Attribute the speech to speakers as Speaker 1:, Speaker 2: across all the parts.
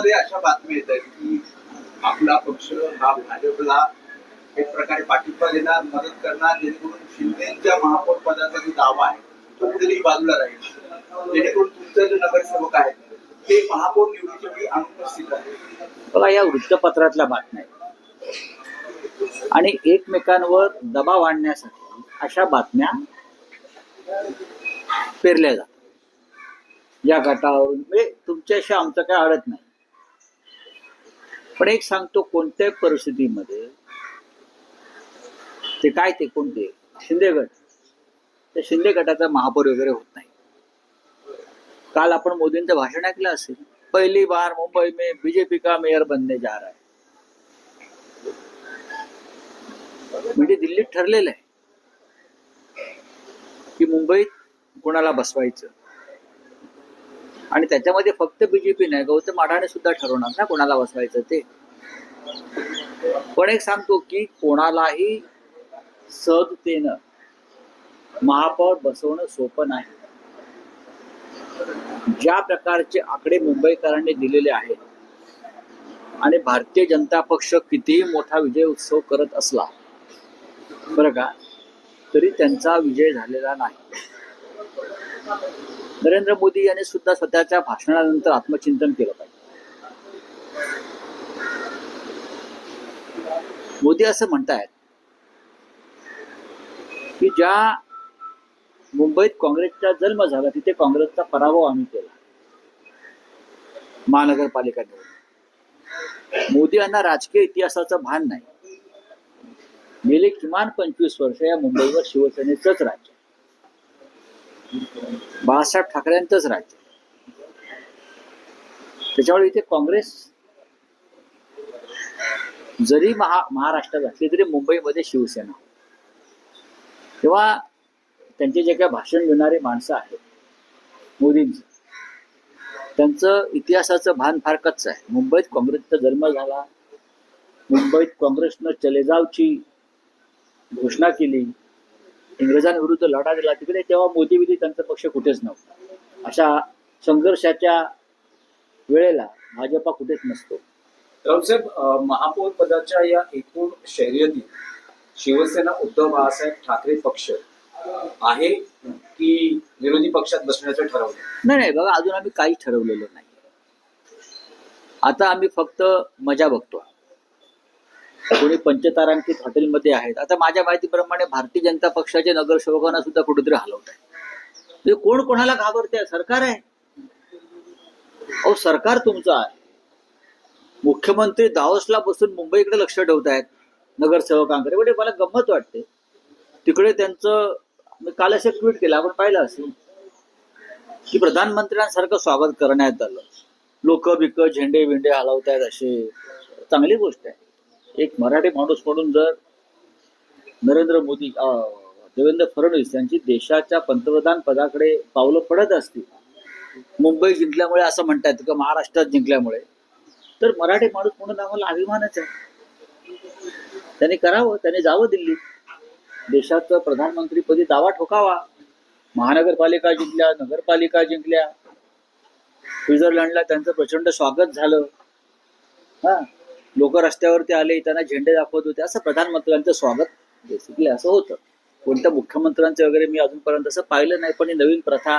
Speaker 1: मध्ये अशा बातम्या येत आहेत की आपला पक्ष हा भाजपला एक प्रकारे पाठिंबा देणार मदत करणार जेणेकरून शिंदेच्या महापौर पदाचा जो दावा आहे तो कुठेतरी बाजूला राहील. जेणेकरून तुमचे जे नगरसेवक आहेत ते महापौर निवडीच्या वेळी अनुपस्थित आहेत.
Speaker 2: बघा या वृत्तपत्रातल्या बातम्या आणि एकमेकांवर दबाव आणण्यासाठी अशा बातम्या पेरल्या जातात. या गटावरून म्हणजे तुमच्याशी आमचं काय अडत नाही. पण एक सांगतो कोणत्याही परिस्थितीमध्ये ते काय ते कोणते? शिंदे गट. त्या शिंदे गटाचा महापौर वगैरे होत नाही. काल आपण मोदींचं भाषण ऐकलं असेल पहिली बार मुंबई में बीजेपी का मेयर बनने जा रहा है. म्हणजे दिल्लीत ठरलेलं आहे की मुंबईत कोणाला बसवायचं? आणि त्याच्यामध्ये फक्त बीजेपी नाही गौतम अडाणी सुद्धा ठरवणार ना कोणाला बसवायचं ते. पण एक सांगतो की कोणालाही सहजतेनं महापौर बसवणं सोपं नाही. ज्या प्रकारचे आकडे मुंबईकरांनी दिलेले आहेत आणि भारतीय जनता पक्ष कितीही मोठा विजय उत्सव करत असला बरं का तरी त्यांचा विजय झालेला नाही. नरेंद्र मोदी यांनी सुद्धा स्वतःच्या भाषणानंतर आत्मचिंतन केलं पाहिजे. मोदी असं म्हणतायत की ज्या मुंबईत काँग्रेसचा जन्म झाला तिथे काँग्रेसचा पराभव आम्ही केला. महानगरपालिका निवडणूक मोदी यांना राजकीय इतिहासाचं भान नाही. गेले किमान पंचवीस वर्ष या मुंबईवर शिवसेनेचंच राज्य बाळासाहेब ठाकरेंतच राज्य त्याच्यामुळे इथे काँग्रेस जरी महा महाराष्ट्रात असली तरी मुंबईमध्ये शिवसेना. तेव्हा त्यांचे जे काही भाषण घेणारे माणसं आहेत मोदींचं त्यांचं इतिहासाचं भान फार कच्च आहे. मुंबईत काँग्रेसचा जन्म झाला मुंबईत काँग्रेसनं चलेजावची घोषणा केली इंग्रजांविरुद्ध लढा दिला तिकडे तेव्हा मोदी विधी त्यांचा पक्ष कुठेच नव्हता. अशा संघर्षाच्या वेळेला भाजपा कुठेच नसतो.
Speaker 3: रावसाहेब महापौर पदाच्या या एकूण शर्यतीत शिवसेना उद्धव बाळासाहेब ठाकरे पक्ष आहे की विरोधी पक्षात बसण्याचं ठरवलं?
Speaker 2: नाही नाही बघा अजून आम्ही काहीच ठरवलेलं नाही. आता आम्ही फक्त मजा बघतो. कोणी पंचतारांकित हॉटेलमध्ये आहेत. आता माझ्या माहितीप्रमाणे भारतीय जनता पक्षाच्या नगरसेवकांना सुद्धा कुठेतरी हलवत आहे. म्हणजे कोण कोणाला घाबरते? सरकार आहे. अहो सरकार तुमचं आहे. मुख्यमंत्री दावसला बसून मुंबईकडे लक्ष ठेवत आहेत नगरसेवकांकडे. म्हणजे मला गंमत वाटते. तिकडे त्यांचं मी काल असं ट्विट केलं आपण पाहिलं असेल की प्रधानमंत्र्यांसारखं स्वागत करण्यात आलं. लोक बिक झेंडे विंडे हलवतायत असे. चांगली गोष्ट आहे. एक मराठी माणूस म्हणून जर नरेंद्र मोदी देवेंद्र फडणवीस यांची देशाच्या पंतप्रधान पदाकडे पावलं पडत असतील मुंबई जिंकल्यामुळे असं म्हणतात किंवा महाराष्ट्रात जिंकल्यामुळे तर मराठी माणूस म्हणून आम्हाला अभिमानच आहे. त्यांनी करावं त्यांनी जावं दिल्लीत. देशाचं प्रधानमंत्रीपदी दावा ठोकावा. महानगरपालिका जिंकल्या नगरपालिका जिंकल्या. स्वित्झर्लंडला त्यांचं प्रचंड स्वागत झालं. हा. लोक रस्त्यावरती आले त्यांना झेंडे दाखवत होते असं प्रधानमंत्र्यांचं स्वागत बेसिकली असं होतं. कोणत्या मुख्यमंत्र्यांचं वगैरे मी अजूनपर्यंत असं पाहिलं नाही पण ही नवीन प्रथा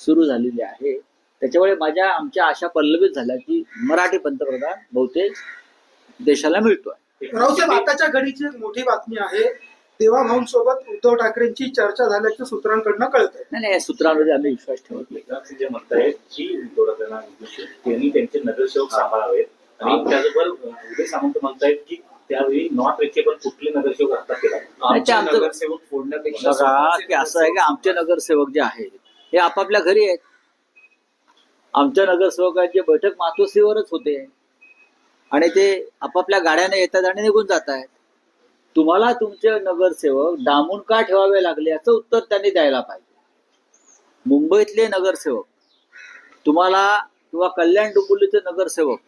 Speaker 2: सुरू झालेली आहे. त्याच्यामुळे माझ्या आमच्या आशा पल्लवित झाल्या की मराठी पंतप्रधान बहुतेक देशाला मिळतोय.
Speaker 4: रावसाहेब आताच्या घडीची एक मोठी बातमी आहे देवा भाऊन सोबत उद्धव ठाकरेंची चर्चा झाल्याचं सूत्रांकडनं कळत
Speaker 2: नाही नाही या सूत्रांमध्ये आम्ही विश्वास ठेवत नाही.
Speaker 5: एकनाथ जे म्हणतायत की त्यांचे नगरसेवक सांभाळावेत आणि त्याचबरोबर उदय सामंत म्हणतायत की त्यावेळी नॉन रिचेबल कुठले नगरसेवक आता केला
Speaker 3: नगरसेवक फोडण्यापेक्षा
Speaker 2: की असं आहे की? आमचे नगरसेवक जे आहेत हे आपापल्या घरी आहेत. आमच्या नगरसेवकांची बैठक मातोश्रीवरच होते. आणि ते आपापल्या गाड्याने येतात आणि निघून जात आहेत तुम्हाला तुमचे नगरसेवक डांबून का ठेवावे लागले याचं उत्तर त्यांनी द्यायला पाहिजे. मुंबईतले नगरसेवक तुम्हाला किंवा कल्याण डोंबिवलीचे नगरसेवक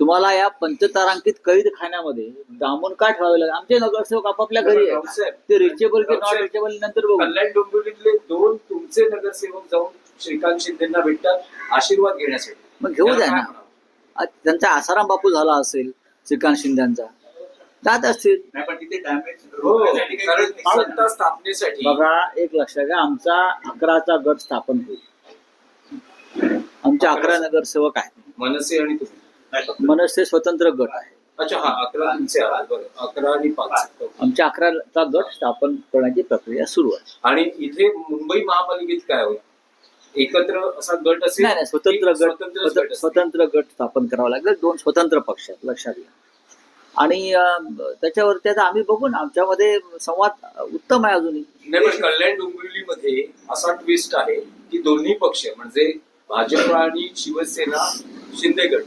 Speaker 2: तुम्हाला या पंचतारांकित कैद खाण्यामध्ये डांबून का ठेवावे लागले? आमचे नगरसेवक आपापल्या घरी
Speaker 3: रावसाहेब,
Speaker 2: ते रिचेबल की नॉट
Speaker 3: रावसाहेब,
Speaker 2: रिचेबल नंतर बघू.
Speaker 3: कल्याण डोंबिवलीतले दोन तुमचे नगरसेवक जाऊन श्रीकांत शिंदेना भेटतात आशीर्वाद घेण्यासाठी.
Speaker 2: मग घेऊ द्या ना. त्यांचा आसाराम बापू झाला असेल श्रीकांत शिंदेचा. जात असतील.
Speaker 3: हो स्थापनेसाठी.
Speaker 2: बघा एक लक्षात घ्या आमचा अकराचा गट स्थापन होईल. आमचे अकरा नगरसेवक आहेत.
Speaker 3: मनसे आणि तुम्ही.
Speaker 2: मनसे स्वतंत्र गट आहे.
Speaker 3: अच्छा हा अकरा अकरा आणि पाच.
Speaker 2: आमच्या अकराचा गट स्थापन करण्याची प्रक्रिया सुरू आहे.
Speaker 3: आणि इथे मुंबई महापालिकेत काय होईल? एकत्र असा गट असेल?
Speaker 2: नाही नाही स्वतंत्र गट? स्वतंत्र गट स्थापन करावा लागेल. दोन स्वतंत्र पक्ष आहेत लक्षात घ्या. आणि अं, त्याच्यावरती आता आम्ही बघू ना आमच्यामध्ये संवाद उत्तम आहे अजूनही.
Speaker 3: नाही कल्याण डोंबिवलीमध्ये असा ट्विस्ट आहे की दोन्ही पक्ष म्हणजे भाजप आणि शिवसेना शिंदेगड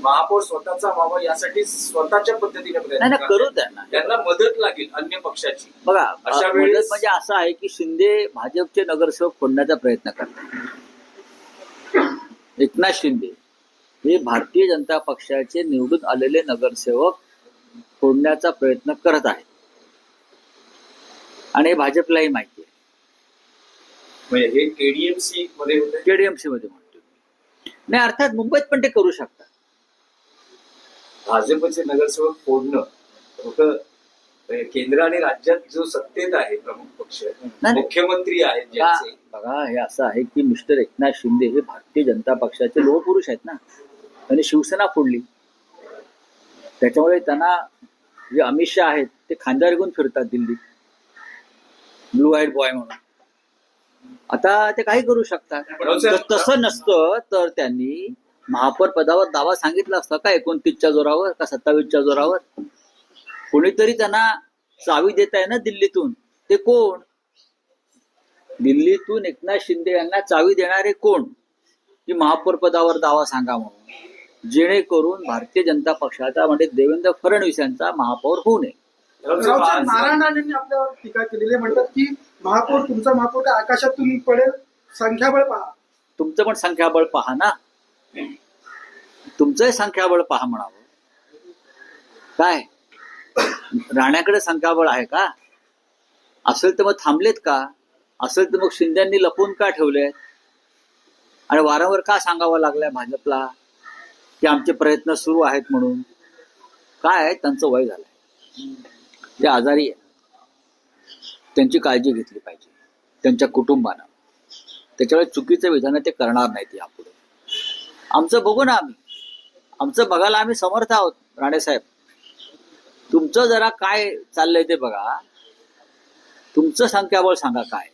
Speaker 3: महापौर स्वतःचा व्हावा यासाठी स्वतःच्या पद्धतीने प्रयत्न.
Speaker 2: करू द्या ना
Speaker 3: त्यांना. मदत लागेल अन्य पक्षाची.
Speaker 2: बघा
Speaker 3: अशा वेळेस-
Speaker 2: मदत म्हणजे असं आहे की शिंदे भाजपचे नगरसेवक फोडण्याचा प्रयत्न करतात. एकनाथ शिंदे हे भारतीय जनता पक्षाचे निवडून आलेले नगरसेवक फोडण्याचा प्रयत्न करत आहेत. आणि हे भाजपलाही माहिती आहे.
Speaker 3: म्हणजे हे केडीएमसी मध्ये
Speaker 2: केडीएमसी मध्ये म्हणतो मी. नाही अर्थात मुंबईत पण ते करू शकतात.
Speaker 3: भाजपचे नगरसेवक फोडणं म्हणजे केंद्र आणि राज्यात जो सत्तेत आहे प्रमुख पक्ष. मुख्यमंत्री आहेत
Speaker 2: बघा
Speaker 3: ज्यांचे.
Speaker 2: बघा, हे असं आहे की मिस्टर एकनाथ शिंदे हे भारतीय जनता पक्षाचे लोहपुरुष आहेत ना. त्यांनी शिवसेना फोडली. त्याच्यामुळे त्यांना जे अमित शहा आहेत ते खांद्यावर घेऊन फिरतात दिल्लीत. ब्लू व्हाईट बॉय म्हणून. आता ते काही करू शकतात. तसं नसतं तर त्यांनी महापौर पदावर दावा सांगितला असता का एकोणतीसच्या जोरावर का सत्तावीसच्या जोरावर? कोणीतरी त्यांना चावी देत आहे ना दिल्लीतून. ते कोण? दिल्लीतून एकनाथ शिंदे यांना चावी देणारे कोण? की महापौर पदावर दावा सांगा म्हणून. जेणेकरून भारतीय जनता पक्षाचा म्हणजे देवेंद्र फडणवीस यांचा महापौर होऊ नये.
Speaker 4: नारायण राणेंनी आपल्यावर टीका केलेली आहे. म्हणतात की महापौर तुमचा महापौर आकाशातून पडेल? संख्याबळ पहा.
Speaker 2: तुमचं पण संख्याबळ पहा ना. तुमचंही संख्याबळ पहा म्हणावं. काय? राण्याकडे संख्याबळ आहे का? असेल तर मग थांबलेत का? असेल तर मग शिंद्यांनी लपून का ठेवलेत? आणि वारंवार का सांगावं लागलंय भाजपला? की आमचे प्रयत्न सुरू आहेत म्हणून. काय? त्यांचं वय झालंय. ते आजारी आहे त्यांची काळजी घेतली पाहिजे. त्यांच्या कुटुंबानं. त्याच्यामुळे चुकीचं विधान ते करणार नाहीत यापुढे. आमचं बघू ना आम्ही. आमचं बघायला आम्ही समर्थ आहोत राणेसाहेब तुमचं जरा काय चाललंय ते बघा. तुमचं संख्याबळ सांगा काय.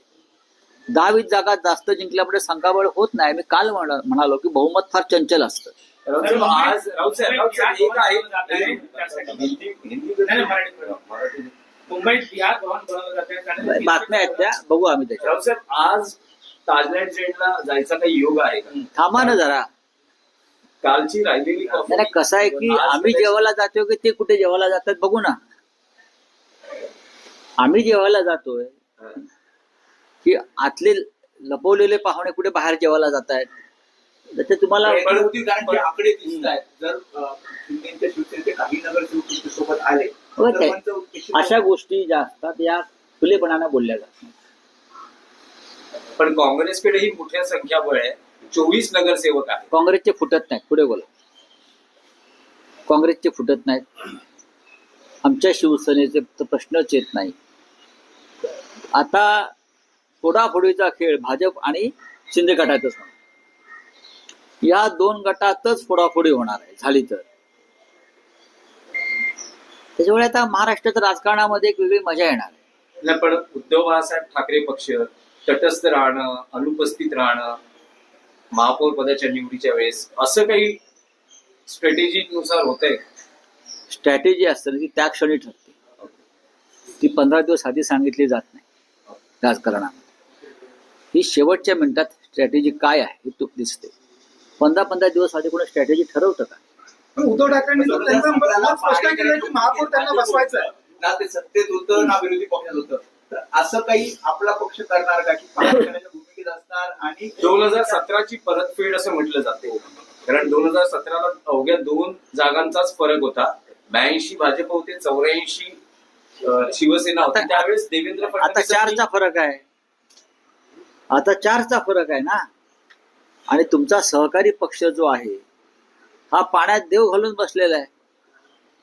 Speaker 2: दहा वीस जागा जास्त जिंकल्यामुळे संख्याबळ होत नाही. मी काल म्हण- म्हणालो की बहुमत फार चंचल असतं.
Speaker 3: आज
Speaker 2: बातम्या आहेत त्या. बघू आम्ही त्याच्या.
Speaker 3: आज ताजलँड जायचा काही योग आहे
Speaker 2: थांबा ना जरा.
Speaker 3: कालची राहिलेली
Speaker 2: नाही कसं आहे की आम्ही जेवायला जातोय की ते कुठे जेवायला जातात बघू ना. आम्ही जेवायला जातोय की आतले लपवलेले पाहुणे कुठे बाहेर जेवायला जात आहेत तुम्हाला
Speaker 1: आकडे दिसत आहेत जर शिवसेनेचे काही नगरसेवक आले
Speaker 2: हो, अशा गोष्टी ज्या असतात या खुलेपणानं बोलल्या जातात.
Speaker 3: पण काँग्रेसकडेही मोठ्या संख्याबळ आहे चोवीस नगरसेवक आहेत.
Speaker 2: काँग्रेसचे फुटत नाहीत. पुढे बोला. काँग्रेसचे फुटत नाहीत. आमच्या शिवसेनेचे प्रश्नच येत नाही. आता फोडाफोडीचा खेळ भाजप आणि शिंदे गटातच होणार. या दोन गटातच फोडाफोडी होणार आहे. झाली तर. त्याच्यामुळे आता महाराष्ट्राच्या राजकारणामध्ये एक वेगळी मजा येणार आहे.
Speaker 3: पण उद्धव बाळासाहेब ठाकरे पक्ष तटस्थ राहणं अनुपस्थित राहणं महापौर पदाच्या निवडीच्या वेळेस असं काही स्ट्रॅटेजी नुसार होत आहे
Speaker 2: स्ट्रॅटेजी असते ना ती त्या क्षणी ठरते. ती पंधरा दिवस आधी सांगितली जात नाही राजकारणामध्ये. ही शेवटच्या मिनिटात स्ट्रॅटेजी काय आहे हे तू दिसते. पंधरा पंधरा दिवस आधी कोणी स्ट्रॅटेजी ठरवतं का?
Speaker 4: उद्धव ठाकरेंनी स्पष्ट केलं की महापौर त्यांना बसवायचं आहे.
Speaker 1: ना ते सत्तेत होतं ना विरोधी पक्षात होतं. तर असं काही आपला पक्ष करणार का की भूमिकेत असणार आणि
Speaker 3: दोन हजार सतराची परतफेड असं म्हटलं जाते. कारण दोन हजार सतराला अवघ्या दोन जागांचाच फरक होता. ब्याऐंशी भाजप होते चौऱ्याऐंशी शिवसेना होती.
Speaker 2: आता-
Speaker 3: त्यावेळेस देवेंद्र
Speaker 2: आता
Speaker 3: फडणवीस
Speaker 2: चारचा फरक आहे. आता चारचा फरक आहे ना? आणि तुमचा सहकारी पक्ष जो आहे हा पाण्यात देव घालून बसलेला आहे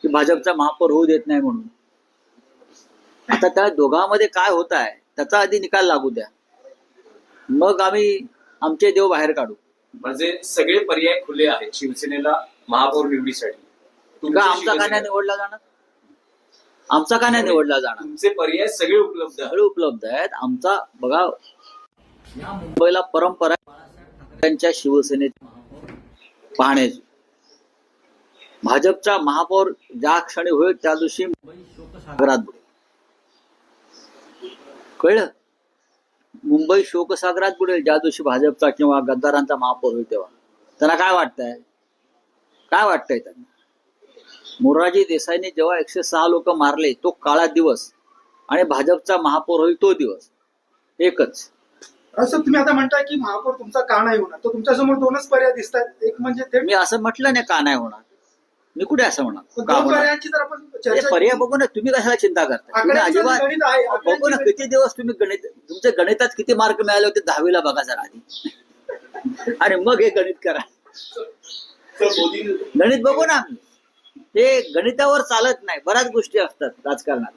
Speaker 2: की भाजपचा महापौर होऊ देत नाही म्हणून. आता त्या दोघांमध्ये काय होत आहे त्याचा आधी निकाल लागू द्या. मग आम्ही आमचे देव बाहेर काढू.
Speaker 3: म्हणजे सगळे पर्याय खुले आहेत शिवसेनेला महापौर निवडीसाठी.
Speaker 2: का आमचा का नाही निवडला जाणार? आमचा का नाही निवडला जाणार?
Speaker 3: तुमचे पर्याय सगळे उपलब्ध आहेत.
Speaker 2: सगळे उपलब्ध आहेत. आमचा बघा या मुंबईला परंपरा ठाकरेंच्या शिवसेनेचे पाहण्याची भाजपचा महापौर ज्या क्षणी होईल त्या दिवशी मुंबई शोकसागरात बुडेल. कळलं? मुंबई शोकसागरात बुडेल ज्या दिवशी भाजपचा किंवा गद्दारांचा महापौर होईल तेव्हा. त्यांना काय वाटतंय? काय वाटतंय त्यांना? मोरारजी देसाईने जेव्हा एकशे सहा लोक मारले तो काळा दिवस आणि भाजपचा महापौर होईल तो दिवस. एकच.
Speaker 4: असं तुम्ही आता म्हणताय की महापौर तुमचा का नाही होणार? तर तुमच्यासमोर दोनच पर्याय दिसत आहेत एक म्हणजे
Speaker 2: मी असं म्हटलं नाही का नाही होणार? मी कुठे असं
Speaker 4: चर्चा
Speaker 2: पर्याय बघू ना तुम्ही कशाला चिंता करता तुम्ही अजिबात बघू ना किती दिवस तुम्ही गणित तुमचे गणितात किती मार्क मिळाले होते? दहावीला बघा जरा आधी. आणि मग हे गणित करा. गणित बघू ना हे गणितावर चालत नाही. बऱ्याच गोष्टी असतात राजकारणात.